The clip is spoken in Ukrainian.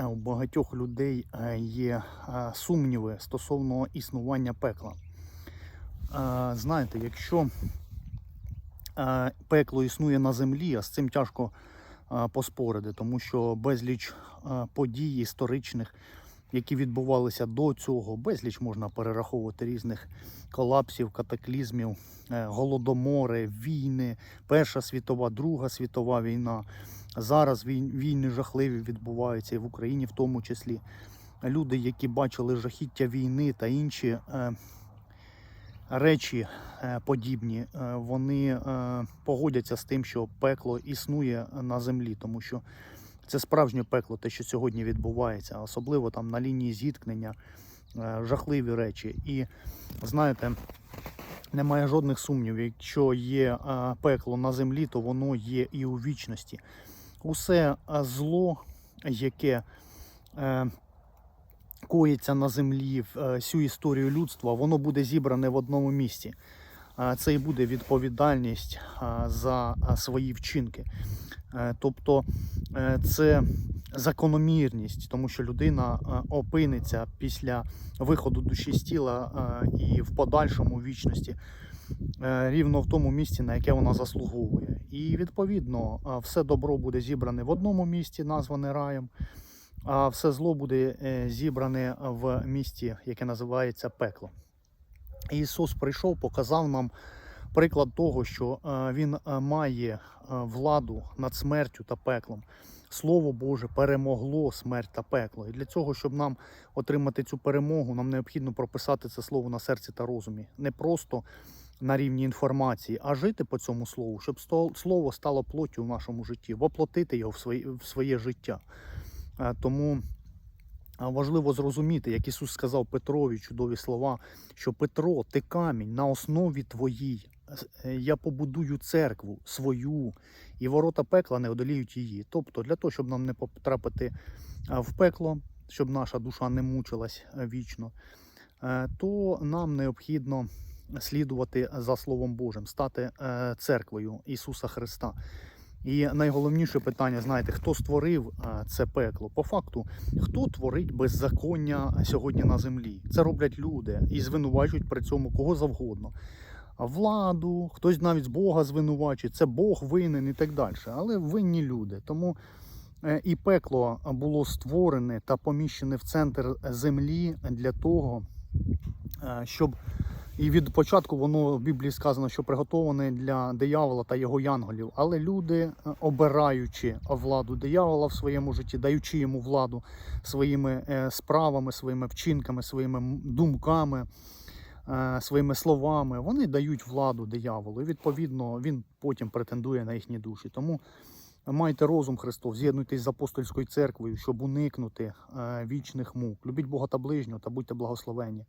е, у багатьох людей е, є е, сумніви стосовно існування пекла. Знаєте, якщо пекло існує на землі, а з цим тяжко поспорити, тому що безліч подій історичних, які відбувалися до цього, безліч можна перераховувати різних колапсів, катаклізмів, е, голодомори, війни, Перша світова, Друга світова війна. Зараз війни жахливі відбуваються і в Україні в тому числі. Люди, які бачили жахіття війни та інші е, речі е, подібні, вони погодяться з тим, що пекло існує на землі, тому що це справжнє пекло, те, що сьогодні відбувається, особливо там на лінії зіткнення, е, жахливі речі. І знаєте, немає жодних сумнівів, якщо є е, пекло на землі, то воно є і у вічності. Усе е, зло, яке коїться на землі всю історію людства, воно буде зібране в одному місці. Це і буде відповідальність за свої вчинки. Е, Тобто е, це закономірність, тому що людина опиниться після виходу душі з тіла і в подальшому вічності е, рівно в тому місці, на яке вона заслуговує. І відповідно все добро буде зібране в одному місці, назване раєм, а все зло буде зібране в місті, яке називається пекло. Ісус прийшов, показав нам приклад того, що е, Він е, має е, владу над смертю та пеклом. Слово Боже перемогло смерть та пекло. І для цього, щоб нам отримати цю перемогу, нам необхідно прописати це слово на серці та розумі. Не просто на рівні інформації, а жити по цьому слову, щоб слово стало плоттю в нашому житті, воплотити його в своє, в своє життя. Тому важливо зрозуміти, як Ісус сказав Петрові чудові слова, що Петро, ти камінь на основі твоїй. Е, Я побудую церкву свою, і ворота пекла не одоліють її. Тобто, для того, щоб нам не потрапити в пекло, щоб наша душа не мучилась е, вічно, е, то нам необхідно слідувати за Словом Божим, стати церквою Ісуса Христа. І найголовніше питання, знаєте, хто створив е, це пекло? По факту, хто творить беззаконня сьогодні на землі? Це роблять люди і звинувачують при цьому кого завгодно. Владу, хтось навіть з Бога звинувачує, це Бог винен і так далі. Але винні люди. Тому е, і пекло було створене та поміщене в центр землі для того, е, щоб і від початку воно в Біблії сказано, що приготоване для диявола та його янголів. Але люди, е, обираючи владу диявола в своєму житті, даючи йому владу своїми е, справами, своїми вчинками, своїми думками, е, своїми словами, вони дають владу дияволу. І відповідно він потім претендує на їхні душі. Тому майте розум Христов, з'єднуйтесь з апостольською церквою, щоб уникнути вічних мук. Любіть Бога та ближнього та будьте благословені.